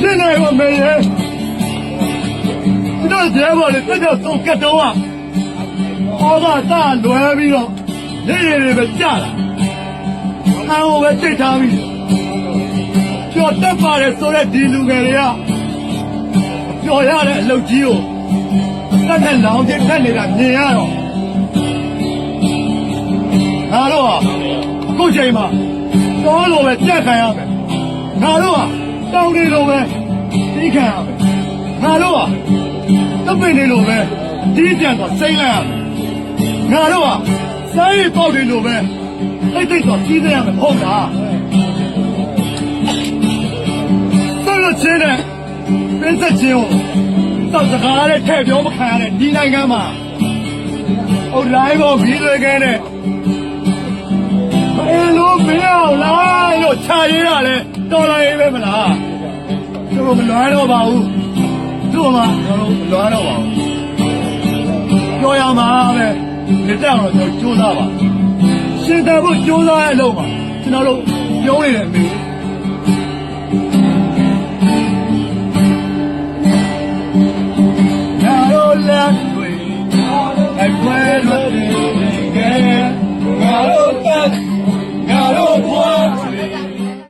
ဖြစ်နိုင်ဘူးမေရဲ့ကျွန်တော်ရဲဘော်လေးတက်တော့သုံးကတ်တော့อ่ะဘောကတာလွယ်ပြီးတော့နေရည်တွေပဲကြတာအဟိုပဲတိတ်ထားပြီးကျော်တက်ပါတယ်ဆိုတဲ့ဒီလူငယ်တွေကပျော်ရတဲ့အလုပ်ကြီးကိုတက်တဲ့လောင်ကျတက်နေတာမြင်ရတော့ငါတို့ဟာအခုချိန်မှာတော့လိုပဲကြက်ခံရမယ်ငါတို့ဟာတောင်းနေလိုပဲသိ ခံရမယ်ငါတို့ဟာတပ်ပိနေလိုပဲဒီကြံတော့စိမ့်လိုက်ရမယ်ငါတို့ဟာစားရည်ပေါက်နေလိုပဲအိတ်တိတ်တော့ကြီးနေရမယ်ဟုတ်လားတော်လို့ချင်းတဲ့ပြင်းဆက်ချင်းကိုတောက်စကားနဲ့ထည့်ပြောမခံရတဲ့ဒီနိုင်ငံမှာဟိုလိုင်းပေါ်ဗီဒီယိုကဲနဲ့အင်းလို့မင်းအောင်လားလို့ခြာရင်းရလဲတော်လာရေးပဲမလားသူ တို့မလွမ်းတော့ပါဘူးသူ့မှာကျွန်တော်တို့မလွမ်းတော့ပါဘူးပြောရမှာပဲဒီတက်အောင်တော့ကျွန်တော်ကြိုးစားပါရှင်သာဖို့ကြိုးစားရလို့ပါကျွန်တော်တို့ပြောနေတယ်အမေငါတို့လက်တွေအကွယ်လို့နေကြငါတို့တက်ငါတို့ဘွားတွေ